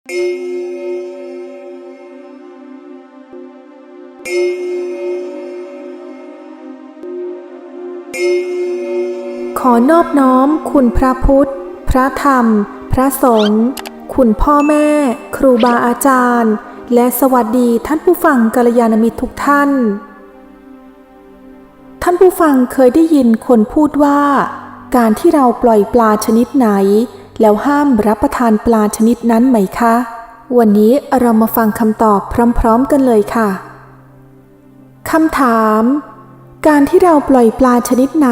ขอนอบน้อมคุณพระพุทธ พระธรรม พระสงฆ์ คุณพ่อแม่ ครูบาอาจารย์ และสวัสดีท่านผู้ฟังกัลยาณมิตรทุกท่าน ท่านผู้ฟังเคยได้ยินคนพูดว่า การที่เราปล่อยปลาชนิดไหน แล้วห้ามรับประทานปลาชนิดนั้นไหมคะ วันนี้เรามาฟังคำตอบพร้อมๆกันเลยค่ะคำถาม การที่เราปล่อยปลาชนิดไหน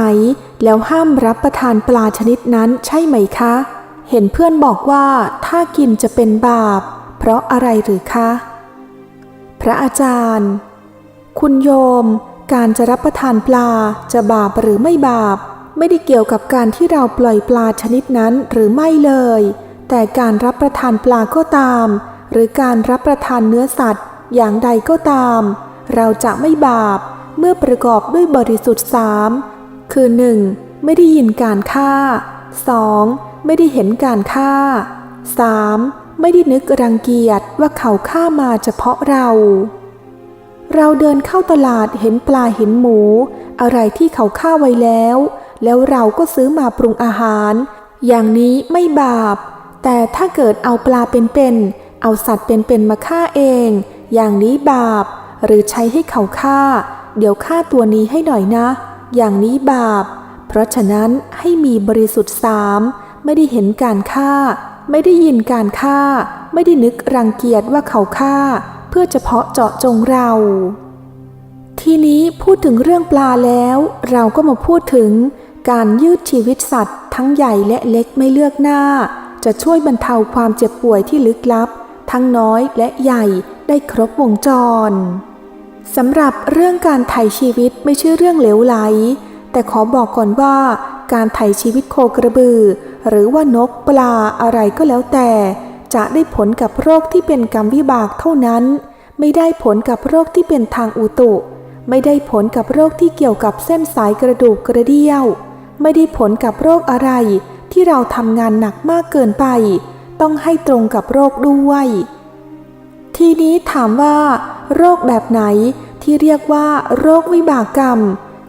แล้วห้ามรับประทานปลาชนิดนั้นใช่ไหมคะ เห็นเพื่อนบอกว่าถ้ากินจะเป็นบาป เพราะอะไรหรือคะ พระอาจารย์ คุณโยม การจะรับประทานปลาจะบาปหรือไม่บาป ไม่ได้เกี่ยวกับการที่เราปล่อยปลาชนิดนั้นหรือไม่เลย แต่การรับประทานปลาก็ตาม หรือการรับประทานเนื้อสัตว์ อย่างใดก็ตาม เราจะไม่บาปเมื่อประกอบด้วยบริสุทธิ์สามคือ 1. ไม่ได้ยินการฆ่า 2. ไม่ได้เห็นการฆ่า 3. ไม่ได้นึกรังเกียจว่าเขาฆ่ามาเฉพาะเรา เราเดินเข้าตลาดเห็นปลาเห็นหมู อะไรที่เขาฆ่าไว้แล้ว แล้วเราก็ซื้อมาปรุงอาหาร อย่างนี้ไม่บาป แต่ถ้าเกิดเอาปลาเป็นๆเอาสัตว์เป็นๆมาฆ่าเอง อย่างนี้บาป หรือใช้ให้เขาฆ่า เดี๋ยวฆ่าตัวนี้ให้หน่อยนะ อย่างนี้บาป เพราะฉะนั้นให้มีบริสุทธิ์สามไม่ได้เห็นการฆ่า ไม่ได้ยินการฆ่า ไม่ได้นึกรังเกียจว่าเขาฆ่า เพื่อเฉพาะเจาะจงเราทีนี้พูดถึงเรื่องปลาแล้ว เราก็มาพูดถึง การยืดชีวิตสัตว์ ทั้งใหญ่และเล็กไม่เลือกหน้า จะช่วยบรรเทาความเจ็บป่วยที่ลึกลับ ทั้งน้อยและใหญ่ได้ครบวงจรสำหรับเรื่องการไถ่ชีวิตไม่ใช่เรื่องเหลวไหล แต่ขอบอกก่อนว่า การไถ่ชีวิตโคกระบือ หรือว่านกปลาอะไรก็แล้วแต่ จะได้ผลกับโรคที่เป็นกรรมวิบากเท่านั้น ไม่ได้ผลกับโรคที่เป็นทางอุตุ ไม่ได้ผลกับโรคที่เกี่ยวกับเส้นสายกระดูกกระเดี่ยว ไม่ได้ผลกับโรคอะไร ที่เราทำงานหนักมากเกินไป ต้องให้ตรงกับโรคด้วย ทีนี้ถามว่า โรคแบบไหนที่เรียกว่า โรควิบากกรรม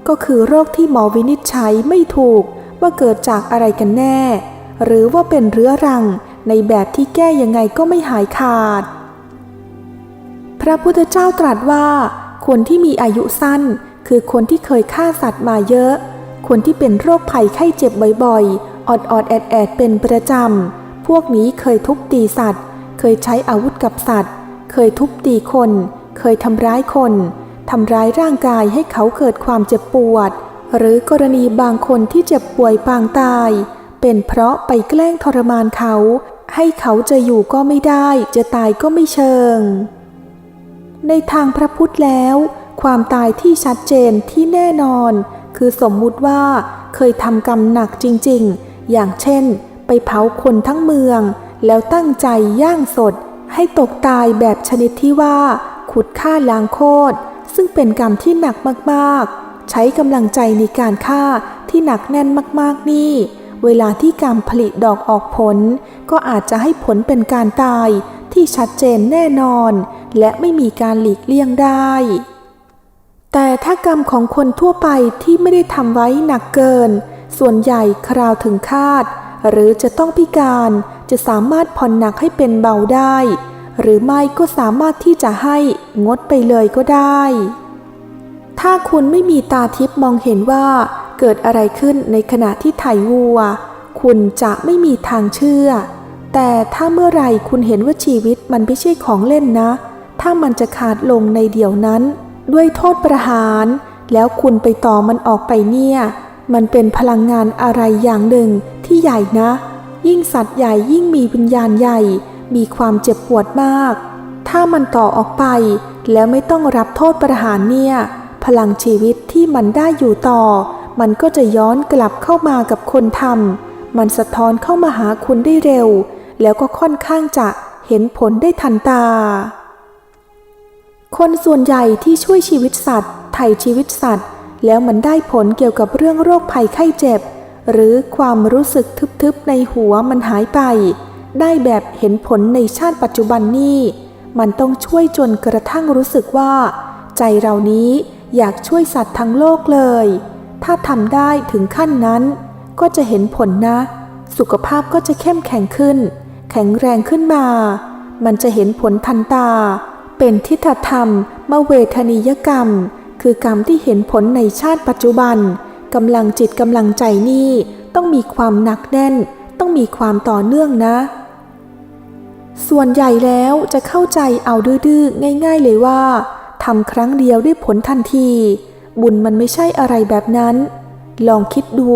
ก็คือโรคที่หมอวินิจฉัยไม่ถูกว่าเกิดจากอะไรกันแน่ หรือว่าเป็นเรื้อรังในแบบที่แก้ยังไงก็ไม่หายขาด พระพุทธเจ้าตรัสว่า คนที่มีอายุสั้น คือคนที่เคยฆ่าสัตว์มาเยอะ คนที่เป็นโรคภัยไข้เจ็บบ่อยๆ ออดๆแอดๆเป็นประจำ พวกนี้เคยทุบตีสัตว์ เคยใช้อาวุธกับสัตว์ เคยทุบตีคน เคยทำร้ายคน ทำร้ายร่างกายให้เขาเกิดความเจ็บปวด หรือกรณีบางคนที่เจ็บป่วยปางตาย เป็นเพราะไปแกล้งทรมานเขา ให้เขาจะอยู่ก็ไม่ได้ จะตายก็ไม่เชิง ในทางพระพุทธแล้ว ความตายที่ชัดเจนที่แน่นอน คือสมมุติว่าเคยทำกรรมหนักจริงๆ อย่างเช่น ไปเผาคนทั้งเมือง แล้วตั้งใจย่างสด ให้ตกตายแบบชนิดที่ว่า ขุดฆ่าล้างโคตรซึ่งเป็นกรรมที่หนักมากๆ ใช้กำลังใจในการฆ่าที่หนักแน่นมากๆนี่ เวลาที่กรรมผลิดอกออกผล ก็อาจจะให้ผลเป็นการตายที่ชัดเจนแน่นอน และไม่มีการหลีกเลี่ยงได้ แต่ถ้ากรรมของคนทั่วไปที่ไม่ได้ทำไว้หนักเกิน ส่วนใหญ่คราวถึงคาด หรือจะต้องพิการจะสามารถผ่อนหนักให้เป็นเบาได้ หรือไม่ก็สามารถที่จะให้งดไปเลยก็ได้ ถ้าคุณไม่มีตาทิพย์มองเห็นว่าเกิดอะไรขึ้นในขณะที่ไถวัว คุณจะไม่มีทางเชื่อ แต่ถ้าเมื่อไรคุณเห็นว่าชีวิตมันไม่ใช่ของเล่นนะ ถ้ามันจะขาดลงในเดี๋ยวนั้น ด้วยโทษประหาร แล้วคุณไปต่อมันออกไปเนี่ย มันเป็นพลังงานอะไรอย่างหนึ่งที่ใหญ่นะ ยิ่งสัตว์ใหญ่ยิ่งมีวิญญาณใหญ่ มีความเจ็บปวดมาก ถ้ามันต่อออกไป แล้วไม่ต้องรับโทษประหารเนี่ย พลังชีวิตที่มันได้อยู่ต่อ มันก็จะย้อนกลับเข้ามากับคนทำมันสะท้อนเข้ามาหาคุณได้เร็ว แล้วก็ค่อนข้างจะเห็นผลได้ทันตา คนส่วนใหญ่ที่ช่วยชีวิตสัตว์ไถ่ชีวิตสัตว์ แล้วมันได้ผลเกี่ยวกับเรื่องโรคภัยไข้เจ็บ หรือความรู้สึกทึบๆในหัวมันหายไป ได้แบบเห็นผลในชาติปัจจุบันนี่มันต้องช่วยจนกระทั่งรู้สึกว่า ใจเรานี้อยากช่วยสัตว์ทั้งโลกเลย ถ้าทำได้ถึงขั้นนั้น ก็จะเห็นผลนะ สุขภาพก็จะเข้มแข็งขึ้น แข็งแรงขึ้นมา มันจะเห็นผลทันตา เป็นทิฏฐธรรมมเวทนียกรรม คือกรรมที่เห็นผลในชาติปัจจุบันกำลังจิตกำลังใจนี่ต้องมีความหนักแน่น ต้องมีความต่อเนื่องนะ ส่วนใหญ่แล้วจะเข้าใจเอาดื้อๆง่าย ๆ เลยว่าทำครั้งเดียวได้ผลทันที บุญมันไม่ใช่อะไรแบบนั้น ลองคิดดู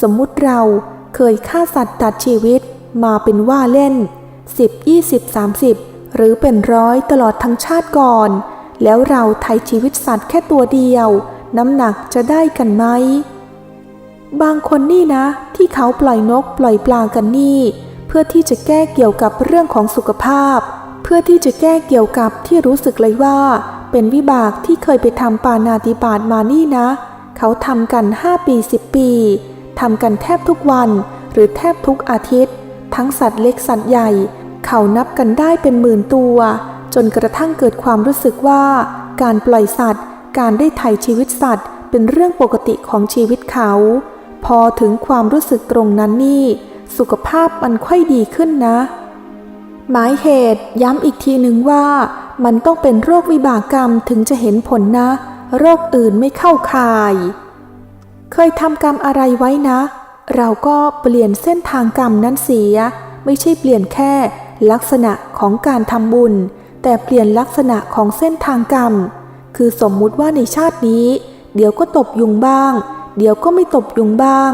สมมุติเราเคยฆ่าสัตว์ตัดชีวิตมาเป็นว่าเล่น 10 20 30 หรือเป็นร้อยตลอดทั้งชาติก่อน แล้วเราไทยชีวิตสัตว์แค่ตัวเดียว น้ำหนักจะได้กันไหม บางคนนี่นะ ที่เขาปล่อยนกปล่อยปลากันนี่ เพื่อที่จะแก้เกี่ยวกับเรื่องของสุขภาพ เพื่อที่จะแก้เกี่ยวกับที่รู้สึกเลยว่า เป็นวิบากที่เคยไปทำปานาติบาตมานี่นะ เขาทำกัน 5 ปี 10 ปีทำกันแทบทุกวัน หรือแทบทุกอาทิตย์ ทั้งสัตว์เล็กสัตว์ใหญ่ เขานับกันได้เป็นหมื่นตัว จนกระทั่งเกิดความรู้สึกว่า การปล่อยสัตว์ การได้ไถ่ชีวิตสัตว์ เป็นเรื่องปกติของชีวิตเขา พอถึงความรู้สึกตรงนั้นนี่ สุขภาพมันค่อยดีขึ้นนะ หมายเหตุย้ำอีกทีหนึ่งว่า มันต้องเป็นโรควิบากกรรมถึงจะเห็นผลนะ โรคอื่นไม่เข้าข่าย เคยทำกรรมอะไรไว้นะ เราก็เปลี่ยนเส้นทางกรรมนั้นเสีย ไม่ใช่เปลี่ยนแค่ลักษณะของการทำบุญ แต่เปลี่ยนลักษณะของเส้นทางกรรม คือสมมุติว่าในชาตินี้ เดี๋ยวก็ตบยุงบ้าง เดี๋ยวก็ไม่ตบยุงบ้าง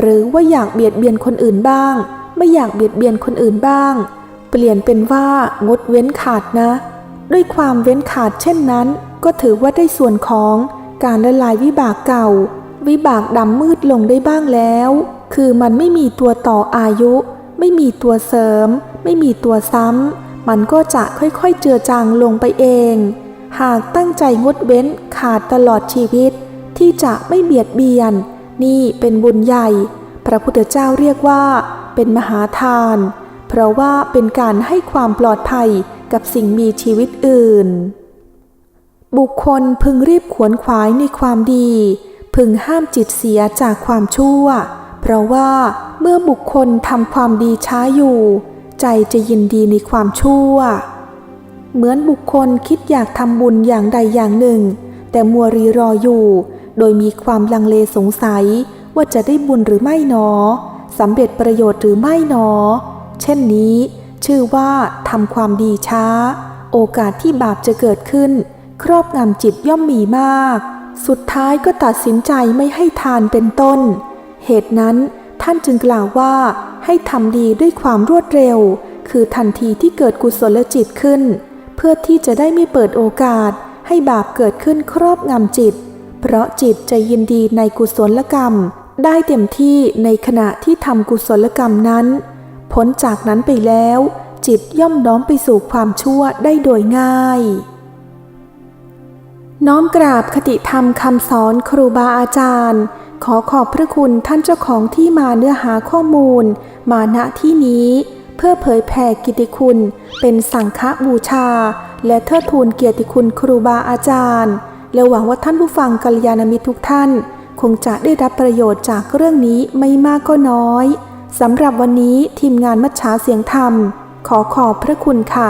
หรือว่าอยากเบียดเบียนคนอื่นบ้าง ไม่อยากเบียดเบียนคนอื่นบ้าง เปลี่ยนเป็นว่างดเว้นขาดนะ ด้วยความเว้นขาดเช่นนั้น ก็ถือว่าได้ส่วนของการละลายวิบากเก่า วิบากดำมืดลงได้บ้างแล้ว คือมันไม่มีตัวต่ออายุ ไม่มีตัวเสริม ไม่มีตัวซ้ำ มันก็จะค่อยๆเจือจางลงไปเอง หากตั้งใจงดเว้นขาดตลอดชีวิต ที่จะไม่เบียดเบียน นี่เป็นบุญใหญ่ พระพุทธเจ้าเรียกว่า เป็นมหาทาน เพราะว่าเป็นการให้ความปลอดภัยกับสิ่งมีชีวิตอื่น บุคคลพึงรีบขวนขวายในความดี พึงห้ามจิตเสียจากความชั่ว เพราะว่า เมื่อบุคคลทำความดีช้าอยู่ ใจจะยินดีในความชั่ว เหมือนบุคคลคิดอยากทำบุญอย่างใดอย่างหนึ่ง แต่มัวรีรออยู่ โดยมีความลังเลสงสัยว่าจะได้บุญหรือไม่หนอสำเร็จประโยชน์หรือไม่หนอ เช่นนี้ ชื่อว่าทำความดีช้า โอกาสที่บาปจะเกิดขึ้น ครอบงำจิตย่อมมีมาก สุดท้ายก็ตัดสินใจไม่ให้ทานเป็นต้น เหตุนั้น ท่านจึงกล่าวว่าให้ทำดีด้วยความรวดเร็ว คือทันทีที่เกิดกุศลจิตขึ้น เพื่อที่จะได้ไม่เปิดโอกาสให้บาปเกิดขึ้นครอบงำจิต เพราะจิตจะยินดีในกุศลกรรม ได้เต็มที่ในขณะที่ทำกุศลกรรมนั้น พ้นจากนั้นไปแล้ว จิตย่อมน้อมไปสู่ความชั่วได้โดยง่าย น้อมกราบคติธรรมคำสอนครูบาอาจารย์ ขอขอบพระคุณท่านเจ้าของที่มาเนื้อหาข้อมูล มาณที่นี้ เพื่อเผยแผ่กิตติคุณ เป็นสังฆบูชา และเทิดทูนเกียรติคุณครูบาอาจารย์ และหวังว่าท่านผู้ฟังกัลยาณมิตรทุกท่าน คงจะได้รับประโยชน์จากเรื่องนี้ไม่มากก็น้อยสำหรับวันนี้ทีมงานมัชชาเสียงธรรม ขอขอบพระคุณค่ะ